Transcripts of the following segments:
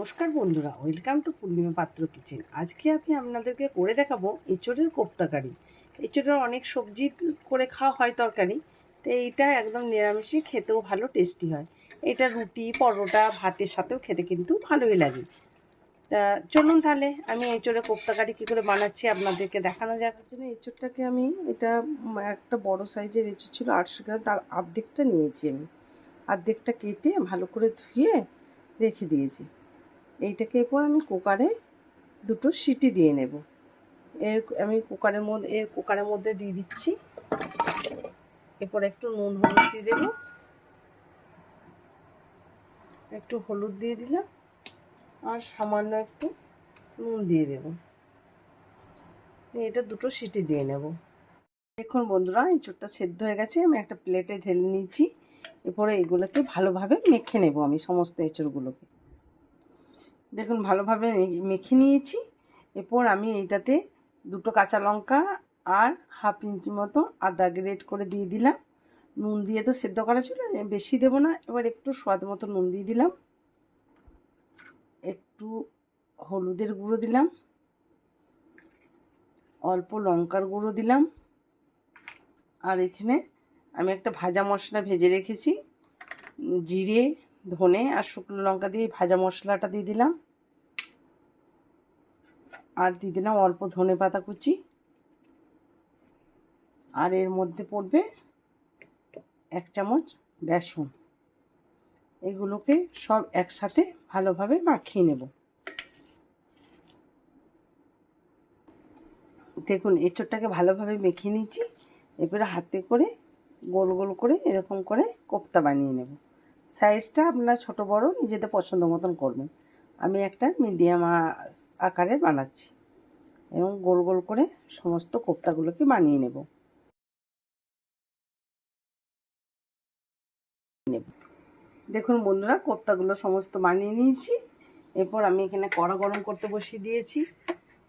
নমস্কার বন্ধুরা, welcome to পূর্ণিমা পাত্র কিচেন। আজকে আমি আপনাদেরকে করে দেখাবো এঁচড়ের কোপ্তাকারি এঁচড়ের অনেক সবজি করে খাওয়া হয় তরকারি, তো এইটা একদম নিরামিষে খেতেও ভালো, টেস্টি হয়। এটা রুটি, পরোটা, ভাতের সাথেও খেতে কিন্তু ভালোই লাগে। তা চলুন তাহলে, আমি এঁচড়ে কোপ্তাকারি কী করে বানাচ্ছি আপনাদেরকে দেখানো যাক। জন্য এঁচড়টাকে আমি, এটা একটা বড় সাইজের এঁচড় ছিল আটশো গ্রাম, তার অর্ধেকটা নিয়েছি আমি। অর্ধেকটা কেটে ভালো করে ধুয়ে রেখে দিয়েছি। এইটাকে এরপর আমি কুকারে দুটো সিটি দিয়ে নেব। এর, আমি কুকারের মধ্যে, এর কুকারের মধ্যে দিয়ে দিচ্ছি। এরপর একটু নুন, হলুদ দিয়ে দেবো। একটু হলুদ দিয়ে দিলাম। আর সামান্য একটু নুন দিয়ে দেব। এটা দুটো সিটি দিয়ে নেব। দেখুন বন্ধুরা, এই চোটটা সেদ্ধ হয়ে গেছে। আমি একটা প্লেটে ঢেলে নিয়েছি। এরপরে এগুলোকে ভালোভাবে মেখে নেব আমি সমস্ত এঁচড়গুলোকে। দেখুন, ভালোভাবে মেখে নিয়েছি। এরপর আমি এইটাতে দুটো কাঁচা লঙ্কা আর হাফ ইঞ্চি মতো আদা গ্রেট করে দিয়ে দিলাম। নুন দিয়ে তো সেদ্ধ করা ছিল বেশি দেবো না। এবার একটু স্বাদ মতো নুন দিয়ে দিলাম। একটু হলুদের গুঁড়ো দিলাম। অল্প লঙ্কার গুঁড়ো দিলাম। আর এখানে আমি একটা ভাজা মশলা ভেজে রেখেছি। জিরে ধনে আর শুকনো লঙ্কা দিয়ে ভাজা মশলাটা দিয়ে দিলাম। আর দিয়ে দিলাম অল্প ধনে পাতা কুচি। আর এর মধ্যে পড়বে এক চামচ বেসন। এগুলোকে সব একসাথে ভালোভাবে মাখিয়ে নেব। দেখুন, এঁচোড়টাকে ভালোভাবে মেখে নিয়েছি। এবারে হাতে করে গোল গোল করে এরকম করে কোপ্তা বানিয়ে নেব। সাইজটা আপনারা ছোট, বড় নিজেদের পছন্দ মতন করবেন। আমি একটা মিডিয়াম আকারে বানাচ্ছি এবং গোল গোল করে সমস্ত কোপ্তাগুলোকে বানিয়ে নেব। দেখুন বন্ধুরা, কোপ্তাগুলো সমস্ত বানিয়ে নিয়েছি। এরপর আমি এখানে কড়া গরম করতে বসিয়ে দিয়েছি।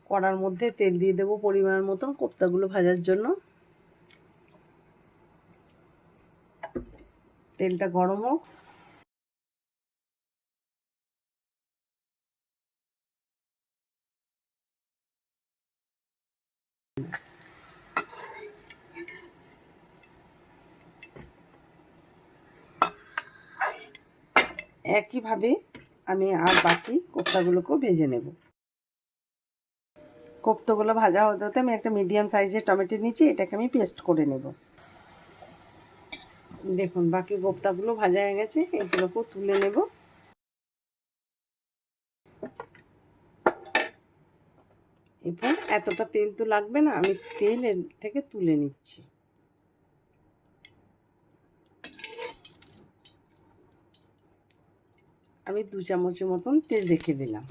কড়ার মধ্যে তেল দিয়ে দেবো পরিমাণ মতন কোপ্তাগুলো ভাজার জন্য। তেলটা গরম হোক। একইভাবে আমি আর বাকি কোপ্তাগুলোকেও ভেজে নেব। কোপ্তাগুলো ভাজা হতে হতে আমি একটা মিডিয়াম সাইজের টমেটো নিয়েছি, এটাকে আমি পেস্ট করে নেব। দেখুন, বাকি কোপ্তাগুলো ভাজা হয়ে গেছে, এগুলোকেও তুলে নেব। এরপর এতটা তেল তো লাগবে না, আমি তেল এর থেকে তুলে নিচ্ছি। আমি দু চামচের মতন তেল রেখে দিলাম।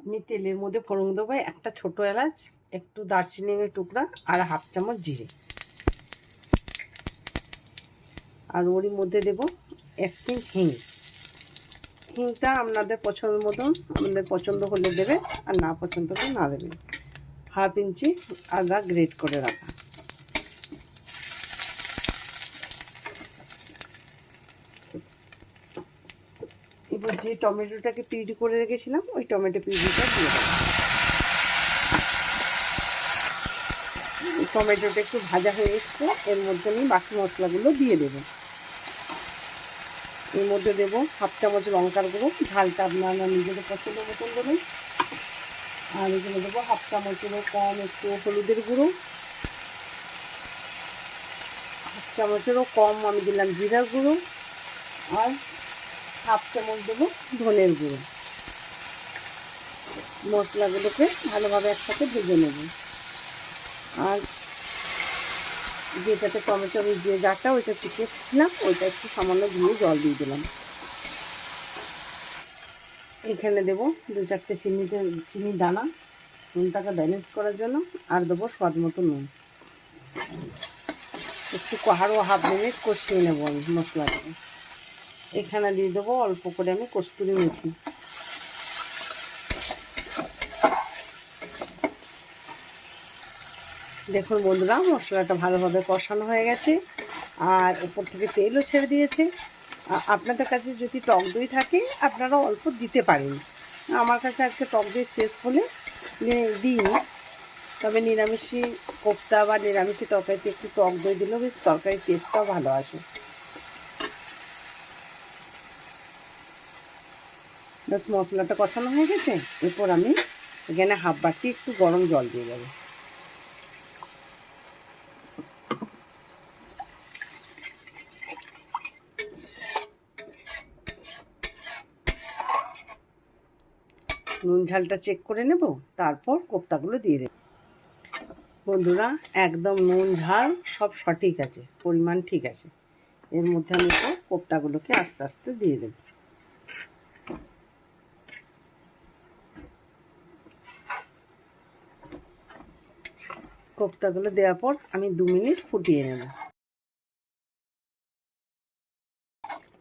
আমি তেলের মধ্যে ফোড়ন দেবো একটা ছোটো এলাচ, একটু দারচিনির টুকরা আর হাফ চামচ জিরে। আর ওরই মধ্যে দেব এক পিস হিং। হিংটা আপনাদের পছন্দ মতন, আপনাদের পছন্দ হলে দেবে আর না পছন্দ হলে না দেবে হাফ ইঞ্চি আদা গ্রেট করে রাখা। এবার যে টমেটোটাকে পিউরি করে রেখেছিলাম, ওই টমেটো পিউরিটা দিয়ে দেবো। টমেটোটা একটু ভাজা হয়ে এসছে, এর মধ্যে আমি বাকি মশলাগুলো দিয়ে দেবো। এর মধ্যে দেবো হাফ চামচ লঙ্কার গুঁড়ো, ঝালটা আপনারা নিজেদের পছন্দ মতন দেবেন। আর এখানে দেবো হাফ চামচেরও কম একটু হলুদের গুঁড়ো। হাফ চামচেরও কম আমি দিলাম জিরার গুঁড়ো। আর হাফ চামচ দেবো ধনের গুঁড়ো। মশলাগুলোকে ভালোভাবে একসাথে ভেজে নেব। আর যেটাতে টমেটো যে জারটা ওইটা পিছিয়েছিলাম ওইটা একটু সামান্য দিয়ে জল দিয়ে দিলাম। এখানে দেবো দু চারটে চিনিতে চিনি দানা, নুনটাকে ব্যালেন্স করার জন্য, আর দেবো স্বাদ মতো নুন। একটু আরও হাফ মিনিট কষিয়ে নেব আমি মশলাটাকে। এখানে দিয়ে দেবো, অল্প করে আমি কস্তুরি মেথি। দেখুন বন্ধুরা, মশলাটা ভালোভাবে কষানো হয়ে গেছে, আর উপর থেকে তেলও ছেড়ে দিয়েছে। আপনাদের কাছে যদি টক দই থাকে, আপনারা অল্প দিতে পারেন। আমার কাছে আজকে টক দই শেষ বলে নে- দিইনি। তবে নিরামিষি কোপ্তা বা নিরামিষি তরকারিতে একটু টক দই দিলেও বেশ তরকারির টেস্টটাও ভালো আসে। ব্যাস মশলাটা কষানো হয়ে গেছে। এরপর আমি এখানে হাফ বাটি একটু গরম জল দিয়ে দেবো। নুন ঝালটা চেক করে নেব, তারপর কোপ্তাগুলো দিয়ে দেব। বন্ধুরা, একদম নুন ঝাল সব সঠিক আছে, পরিমাণ ঠিক আছে। এর মধ্যে আমি তো কোপ্তাগুলোকে আস্তে আস্তে দিয়ে দেব। কোপ্তাগুলো দেওয়ার পর আমি দু মিনিট ফুটিয়ে নেব।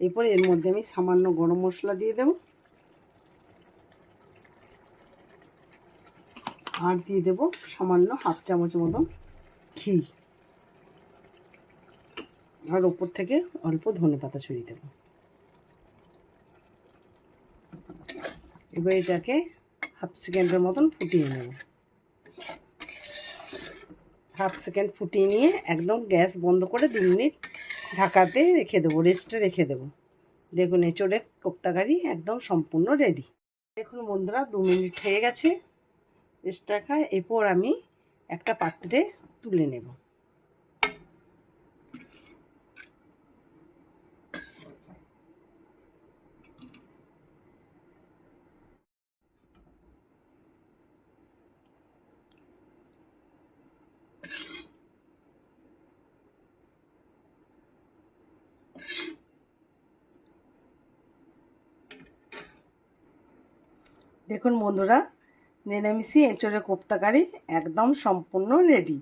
এরপর এর মধ্যে আমি সামান্য গরম মশলা দিয়ে দেবো। আর দিয়ে দেবো সামান্য হাফ চামচ মতন ঘি। আর ওপর থেকে অল্প ধনে পাতা ছড়িয়ে দেবো। এবার এটাকে হাফ সেকেন্ডের মতন ফুটিয়ে নেব। হাফ সেকেন্ড ফুটিয়ে নিয়ে একদম গ্যাস বন্ধ করে দু মিনিট ঢাকাতে রেখে দেবো রেস্টে রেখে দেবো। দেখুন এঁচড়ে কোপ্তাকারি একদম সম্পূর্ণ রেডি দেখুন বন্ধুরা, দু মিনিট হয়ে গেছে। রেস্ট রাখা এরপর আমি একটা পাত্রে তুলে নেব। দেখুন বন্ধুরা নিরামিষি এঁচড়ে কোপ্তাকারি একদম সম্পূর্ণ রেডি